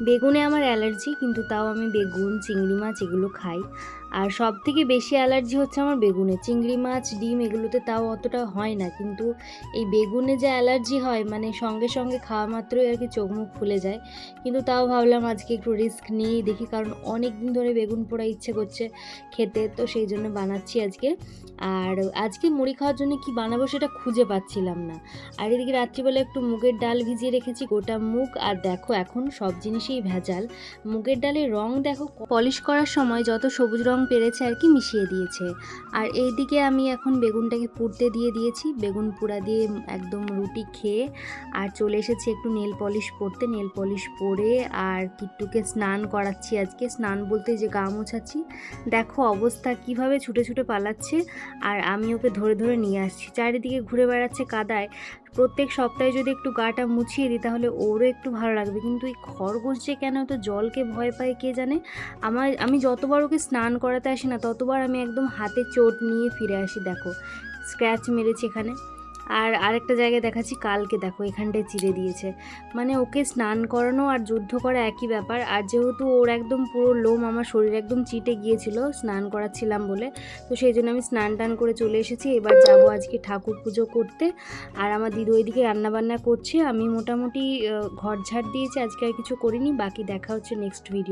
বেগুনে আমার অ্যালার্জি কিন্তু তাও আমি বেগুন চিংড়ি মাছ এগুলো খাই। আর সব থেকে বেশি অ্যালার্জি হচ্ছে আমার বেগুনে। চিংড়ি মাছ, ডিম এগুলোতে তাও অতটা হয় না। কিন্তু এই বেগুনে যে অ্যালার্জি হয় মানে সঙ্গে সঙ্গে খাওয়া মাত্রই আর কি চোখ মুখ ফুলে যায়। কিন্তু তাও ভাবলাম আজকে একটু রিস্ক নিয়েই দেখি, কারণ অনেক দিন ধরে বেগুন পোড়া ইচ্ছে করছে খেতে, তো সেই জন্য বানাচ্ছি আজকে। আর আজকে মুড়ি খাওয়ার জন্য কি বানাবো সেটা খুঁজে পাচ্ছিলাম না। আর এদিকে রাত্রিবেলা একটু মুগের ডাল ভিজিয়ে রেখেছি, গোটা মুগ আর দেখো এখন সব জিনিসেই ভেজাল। মুগের ডালের রং দেখো পলিশ করার সময় যত সবুজ রং পেরেছে আর কি মিশিয়ে দিয়েছে। আর এই দিকে আমি এখন বেগুনটাকে পুড়তে দিয়ে দিয়েছি। বেগুন পোড়া দিয়ে একদম রুটি খেয়ে আর চলে এসেছি একটু নেল পলিশ পরতে। নেল পলিশ পরে আর কিট্টুকে স্নান করাচ্ছি আজকে। স্নান বলতে যে গা মোছাচ্ছি, দেখো অবস্থা কীভাবে ছুটে ছুটে পালাচ্ছে। আর আমি ওকে ধরে ধরে নিয়ে আসছি। চারিদিকে ঘুরে বেড়াচ্ছে কাদায়। প্রত্যেক সপ্তাহে যদি একটু গাটা মুছিয়ে দিই, তাহলে ওরও একটু ভালো লাগবে। কিন্তু এই খরগোশ যে কেন তো জলকে ভয় পায় কে জানে? আমার, আমি যতবার ওকে স্নান করাতে আসি না, ততবার আমি একদম হাতে চোট নিয়ে ফিরে আসি, দেখো। স্ক্র্যাচ মেরেছি এখানে। আর আরেকটা জায়গায় দেখাচ্ছি, কালকে দেখো, এখানটায় চিড়ে দিয়েছে। মানে ওকে স্নান করানো আর যুদ্ধ করা একই ব্যাপার। আর যেহেতু ওর একদম পুরো লোম, আমার শরীর একদম চিটে গিয়েছিল, স্নান করাচ্ছিলাম বলে। তো সেই জন্য আমি স্নান টান করে চলে এসেছি। এবার যাব আজকে ঠাকুর পুজো করতে। আর আমার দিদি ওইদিকে রান্নাবান্না করছে। আমি মোটামুটি ঘর ঝাড় দিয়েছি। আজকে আর কিছু করিনি। বাকি দেখা হচ্ছে নেক্সট ভিডিও